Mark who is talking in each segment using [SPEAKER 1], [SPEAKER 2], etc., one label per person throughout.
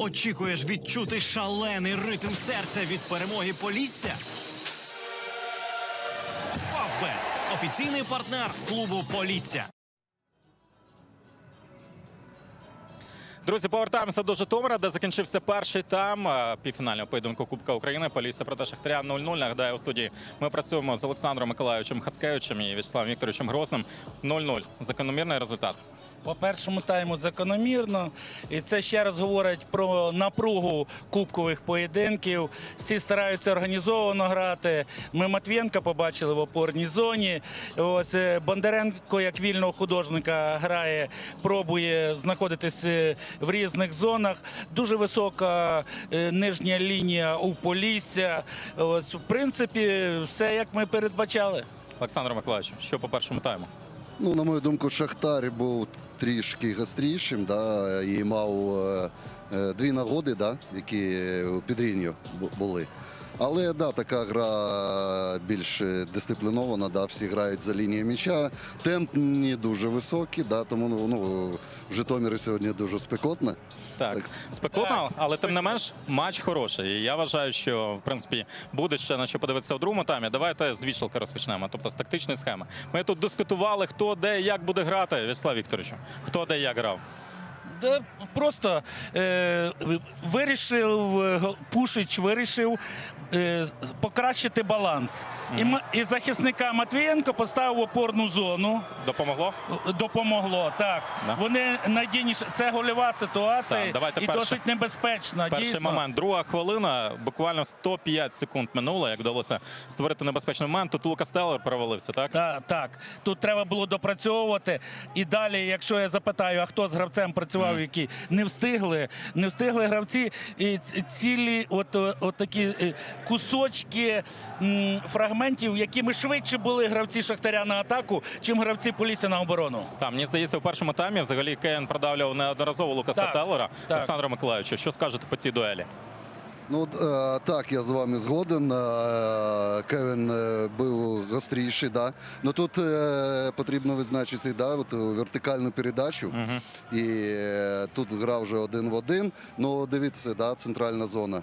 [SPEAKER 1] Очікуєш відчути шалений ритм серця від перемоги Полісся? Фавбет офіційний партнер клубу Полісся.
[SPEAKER 2] Друзі, повертаємося до Житомира, де закінчився перший там е, півфінального поєдинку Кубка України. Полісся проти Шахтаря 0-0. Нагадаю, у студії ми працюємо з Олександром Миколаївичем Хацкевичем і В'ячеславом Вікторовичем Гросним. 0-0. Закономірний результат.
[SPEAKER 3] По першому тайму закономірно, і це ще раз говорить про напругу кубкових поєдинків. Всі стараються організовано грати. Ми Матвієнка побачили в опорній зоні. Ось е, Бондаренко, як вільного художника, грає, пробує знаходитись е, в різних зонах. Дуже висока е, нижня лінія у Полісся. Ось, в принципі, все як ми передбачали.
[SPEAKER 2] Олександр Миколаївич, що по першому тайму?
[SPEAKER 4] Ну, на мою думку, Шахтар був трішки гострішим, да, і мав е, е, дві нагоди, да, які у підрівню були. Але да, така гра більш е, дисциплінована, да, всі грають за лінією м'яча. Темп не дуже високий, да, тому ну, ну, в Житомирі сьогодні дуже спекотно.
[SPEAKER 2] Так,
[SPEAKER 4] Так.
[SPEAKER 2] спекотно,
[SPEAKER 3] Так,
[SPEAKER 2] але тим не менш матч хороший. І я вважаю, що в принципі буде ще на що подивитися в другому таймі. Давайте з вішалки розпочнемо, тобто з тактичної схеми. Ми тут дискутували, хто де як буде грати. В'ячеслав Вікторовичу, хто де як грав.
[SPEAKER 3] Да, просто е, вирішив е, Пушич вирішив е, покращити баланс. І, і захисника Матвієнко поставив опорну зону.
[SPEAKER 2] Допомогло?
[SPEAKER 3] Допомогло так.
[SPEAKER 2] Да.
[SPEAKER 3] Вони надійніше. Це гольова ситуація
[SPEAKER 2] Так, давайте
[SPEAKER 3] і
[SPEAKER 2] перше.
[SPEAKER 3] досить небезпечна.
[SPEAKER 2] Перший
[SPEAKER 3] дійсно.
[SPEAKER 2] момент, друга хвилина, буквально 105 секунд минуло, як вдалося створити небезпечний момент. Тут Лукас Телер провалився, так?
[SPEAKER 3] Так, так. Тут треба було допрацьовувати. І далі, якщо я запитаю, а хто з гравцем працював, які не встигли, не встигли гравці, і цілі от, от такі е, кусочки фрагментів, якими швидше були гравці Шахтаря на атаку, чим гравці Полісся на оборону.
[SPEAKER 2] Там мені здається, в першому таймі взагалі Кейн продавлював неодноразово Лукаса
[SPEAKER 3] Так,
[SPEAKER 2] Телера.
[SPEAKER 3] так.
[SPEAKER 2] Олександра Миколаївича, що скажете по цій дуелі?
[SPEAKER 4] Ну е, так, я з вами згоден. Е, Кевін е, був гостріший, да. Ну тут потрібно визначити да, от, вертикальну передачу.
[SPEAKER 2] Угу.
[SPEAKER 4] І тут грав вже один в один. Ну, дивіться, да, центральна зона.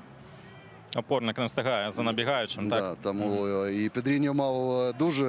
[SPEAKER 2] Опорник не встигає за набігаючим. Так?
[SPEAKER 4] Да, тому і Педріньо мав е, дуже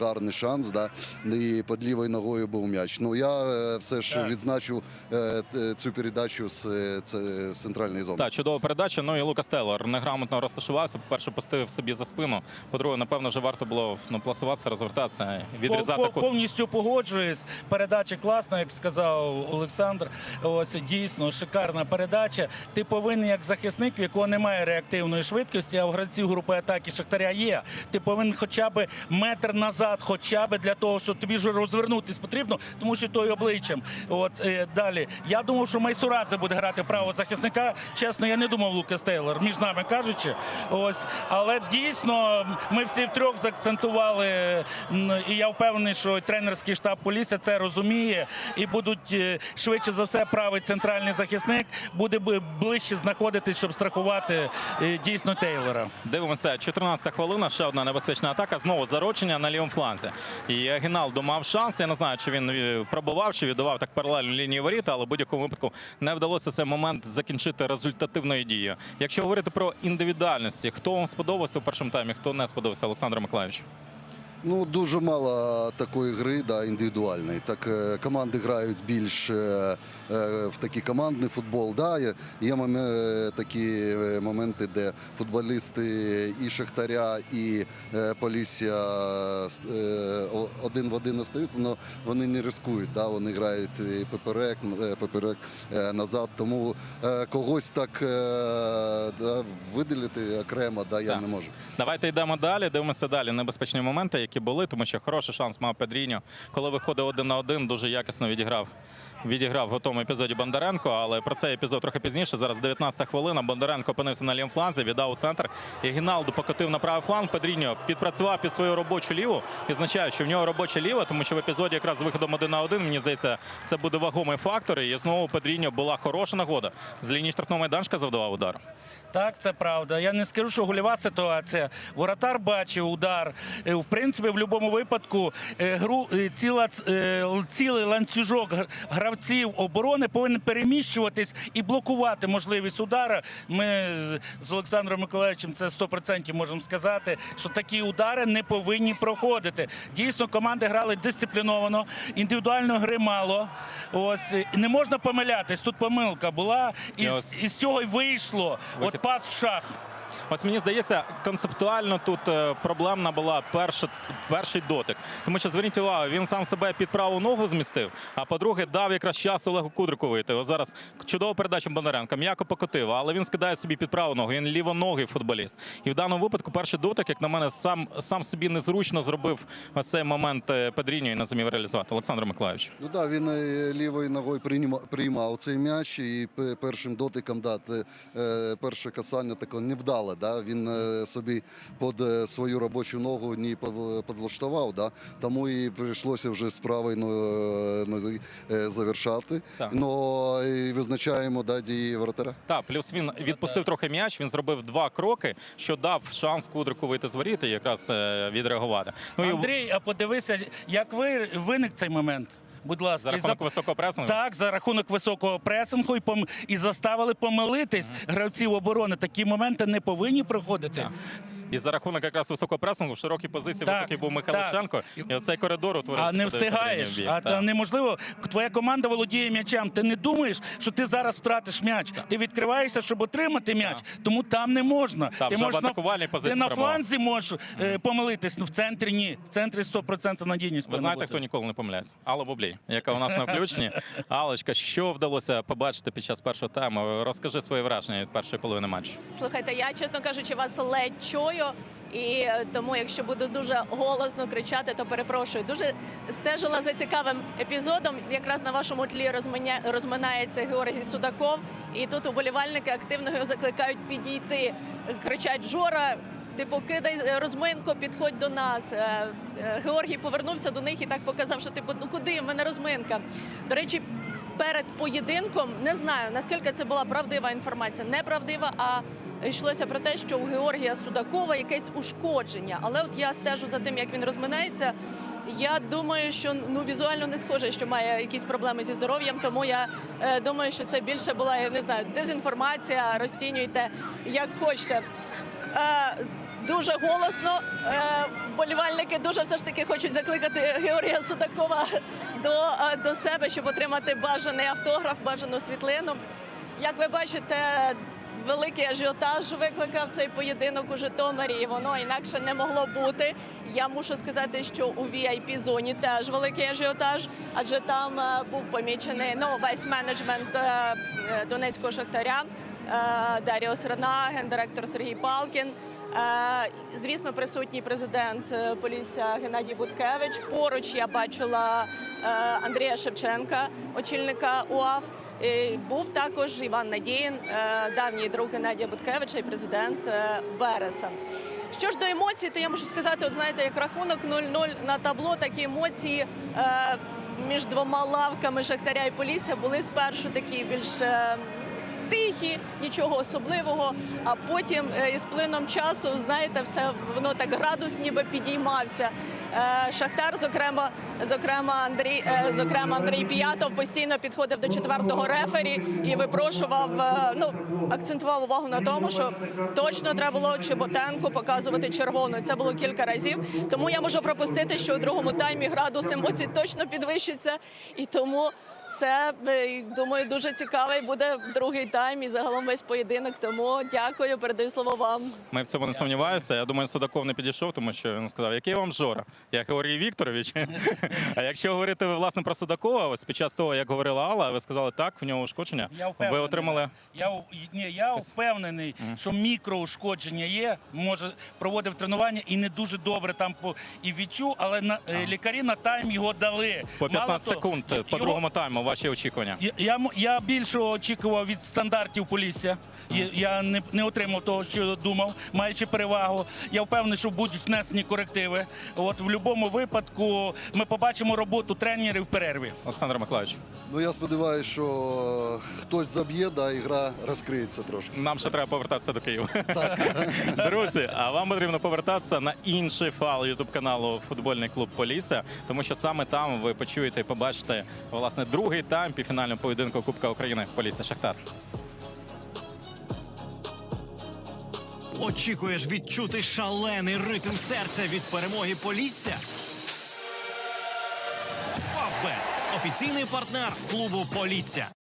[SPEAKER 4] гарний шанс, да, і під лівою ногою був м'яч. Ну я е, все ж
[SPEAKER 3] Так.
[SPEAKER 4] відзначу е, цю передачу з, з центральної зони.
[SPEAKER 2] Так, чудова передача. Ну і Лукас Тейлор неграмотно розташувався. По-перше, поставив собі за спину. По-друге, напевно, вже варто було ну, пласуватися, розвертатися, відрізати
[SPEAKER 3] Пов- пов- повністю погоджуюсь. Передача класна, як сказав Олександр. Ось дійсно шикарна передача. Ти повинен, як захисник, в якого немає реактивної швидкості, а в гравців групи атаки Шахтаря є. Ти повинен хоча б метр назад, хоча б для того, щоб тобі ж розвернутись потрібно, тому що той обличчям. От е, далі. Я думав, що Майсурадзе буде грати правого захисника. Чесно, я не думав Лукас Тейлор, між нами кажучи. Ось, але дійсно ми всі втрьох заакцентували, і я впевнений, що тренерський штаб Полісся це розуміє, і будуть е, швидше за все правий центральний захисник буде ближче знаходитись, щоб страхувати е, дійсно Тейлора.
[SPEAKER 2] Дивимося, 14-та хвилина, ще одна небезпечна атака. Знову зарочення на лівому фланзі. І Гіналду мав шанс. Я не знаю, чи він е, пробував, чи віддавав так паралельно лінії воріт, але в будь-якому випадку не вдалося цей момент закінчити результативною дією. Якщо говорити про індивідуальності, хто вам сподобався в першому таймі, хто не сподобався, Олександр Миколаївич?
[SPEAKER 4] Ну, дуже мало такої гри, да, індивідуальної. Так е, команди грають більш е, е, в такий командний футбол. Да, є, є такі моменти, де футболісти і Шахтаря, і Полісся е, один в один остаються, але вони не рискують. Да, вони грають і поперек, поперек назад. Тому когось так да, виділити окремо да, я
[SPEAKER 2] Так.
[SPEAKER 4] не можу.
[SPEAKER 2] Давайте йдемо далі. Дивимося далі. Небезпечні моменти, які були, тому що хороший шанс мав Педріньо. Коли виходив один на один, дуже якісно відіграв. Відіграв в тому епізоді Бондаренко, але про цей епізод трохи пізніше. Зараз 19-та хвилина. Бондаренко опинився на лівому фланзі, віддав у центр. І Гіналду покотив на правий фланг. Педріньо підпрацював під свою робочу ліву. Відзначаю, що в нього робоча ліва, тому що в епізоді якраз з виходом один на один, мені здається, це буде вагомий фактор. І знову Педріньо була хороша нагода. З лінії штрафного майданчика завдавав удар.
[SPEAKER 3] Так, це правда. Я не скажу, що гольова ситуація. Воротар бачив удар. Е, В принципі. Принципі в будь-якому випадку е, гру е, ціла е, цілий ланцюжок гравців оборони повинен переміщуватись і блокувати можливість удара. Ми з Олександром Миколаївичем це 100% можемо сказати, що такі удари не повинні проходити. Дійсно, команди грали дисципліновано, індивідуальної гри мало. Ось не можна помилятись. Тут помилка була, і,
[SPEAKER 2] і
[SPEAKER 3] з цього й вийшло. От пас в шах.
[SPEAKER 2] Ось мені здається, концептуально тут е, проблемна була перша, перший дотик. Тому що зверніть увагу, він сам себе під праву ногу змістив. А по-друге, дав якраз час Олегу Кудрику вийти. Ось зараз чудова передача Бондаренка, м'яко покотив, але він скидає собі під праву ногу. Він лівоногий футболіст. І в даному випадку перший дотик, як на мене, сам сам собі незручно зробив ось цей момент е, Педріньо і не зумів реалізувати. Олександр Миколаївич.
[SPEAKER 4] Ну да, він е, лівою ногою прийма- приймав цей м'яч, і першим дотиком да, е, перше касання таке невдале. Да? Він е, собі під е, свою робочу ногу не підлаштував, да? тому і прийшлося вже ноги е, завершати.
[SPEAKER 2] Так.
[SPEAKER 4] Ну і визначаємо да, дії вратаря.
[SPEAKER 2] Так, плюс він відпустив трохи м'яч. Він зробив два кроки, що дав шанс Кудрику вийти з воріт і якраз відреагувати. Ну
[SPEAKER 3] Андрій, а подивися, як ви виник цей момент. Будь ласка,
[SPEAKER 2] за
[SPEAKER 3] І
[SPEAKER 2] рахунок
[SPEAKER 3] за-
[SPEAKER 2] високого пресингу.
[SPEAKER 3] Так, за рахунок високого пресингу і, пом... і заставили помилитись гравців оборони. Такі моменти не повинні проходити.
[SPEAKER 2] Так. І за рахунок якраз високого пресингу, в широкій позиції
[SPEAKER 3] Так,
[SPEAKER 2] високий був Михайличенко. І оцей коридор утворився.
[SPEAKER 3] А не встигаєш, а та неможливо. Твоя команда володіє м'ячем. Ти не думаєш, що ти зараз втратиш м'яч. Ти відкриваєшся, щоб отримати м'яч. Тому там не можна.
[SPEAKER 2] Там
[SPEAKER 3] ти можеш на-
[SPEAKER 2] позиції
[SPEAKER 3] Ти на фланзі можеш е, помилитись. Ну в центрі ні. В центрі 100% надійність.
[SPEAKER 2] Ви знаєте,
[SPEAKER 3] бути.
[SPEAKER 2] хто ніколи не помиляється? Алла Бублій, яка у нас на включенні. Алочка, що вдалося побачити під час першого тайму? Розкажи свої враження від першої половини матчу.
[SPEAKER 5] Слухайте, я чесно кажучи, вас ледь чую. І е, тому, якщо буду дуже голосно кричати, то перепрошую. Дуже стежила за цікавим епізодом. Якраз на вашому тлі розминається Георгій Судаков, і тут уболівальники активно його закликають підійти. Кричать Жора. Типу, кидай е, розминку, підходь до нас. Е, Георгій повернувся до них і так показав, що типу, ну куди? В мене розминка. До речі, перед поєдинком не знаю наскільки це була правдива інформація. Неправдива, а йшлося про те, що у Георгія Судакова якесь ушкодження. Але от я стежу за тим, як він розминається. Я думаю, що ну візуально не схоже, що має якісь проблеми зі здоров'ям. Тому я е, думаю, що це більше була я не знаю, дезінформація. Розцінюйте як хочете. Е, Дуже голосно. Е, Болівальники дуже все ж таки хочуть закликати Георгія Судакова до, е, до себе, щоб отримати бажаний автограф, бажану світлину. Як ви бачите, великий ажіотаж викликав цей поєдинок у Житомирі, і воно інакше не могло бути. Я мушу сказати, що у vip зоні теж великий ажіотаж, адже там е, був помічений ну, весь менеджмент е, е, Донецького шахтаря. Даріо Срана, гендиректор Сергій Палкін. Е, Звісно, присутній президент е, Полісся Геннадій Буткевич. Поруч я бачила е, Андрія Шевченка, очільника УАФ. Був також Іван Надіїн, давній друг Геннадія Буткевича і президент Вереса. Що ж до емоцій, то я можу сказати, от знаєте, як рахунок 0-0 на табло, такі емоції між двома лавками Шахтаря і Полісся були спершу такі більш тихі, нічого особливого. А потім е, із плином часу, знаєте, все воно так градус ніби підіймався. Е, Шахтар, зокрема, зокрема Андрій, е, зокрема Андрій Піятов постійно підходив до четвертого рефері і випрошував, ну акцентував увагу на тому, що точно треба було Чеботенку показувати червону. Це було кілька разів. Тому я можу пропустити, що у другому таймі градус емоцій точно підвищиться, і тому. Це е, думаю дуже цікавий буде другий тайм і загалом весь поєдинок. Тому дякую, передаю слово вам.
[SPEAKER 2] Ми в цьому не сумніваємося. Я думаю, Судаков не підійшов, тому що він сказав, який вам Жора? Я Георгій Вікторович. А якщо говорити власне про Судакова, ось під час того, як говорила Алла, ви сказали, так, в нього ушкодження.
[SPEAKER 3] Я
[SPEAKER 2] Ви отримали
[SPEAKER 3] Я ні, я впевнений, що мікроушкодження є. Може проводив тренування і не дуже добре там по і відчув, але на е, лікарі на тайм його дали.
[SPEAKER 2] по
[SPEAKER 3] Мало
[SPEAKER 2] 15
[SPEAKER 3] того,
[SPEAKER 2] секунд е, по
[SPEAKER 3] його-
[SPEAKER 2] другому тайму Слухаємо ваші очікування.
[SPEAKER 3] Я, я, м- я більше очікував від стандартів Полісся. Я, я не, не отримав того, що думав, маючи перевагу. Я впевнений, що будуть внесені корективи. От в будь-якому випадку ми побачимо роботу тренерів в перерві.
[SPEAKER 2] Олександр Миколаївич,
[SPEAKER 4] Ну я сподіваюся, що хтось заб'є, да, і гра розкриється трошки.
[SPEAKER 2] нам ще треба повертатися до Києва. Друзі, а вам потрібно повертатися на інший фал ютуб каналу Футбольний клуб Полісся, тому що саме там ви почуєте і побачите власне другий тайм півфінального поєдинку Кубка України Полісся Шахтар.
[SPEAKER 1] Очікуєш відчути шалений ритм серця від перемоги Полісся? Фавбет офіційний партнер клубу Полісся.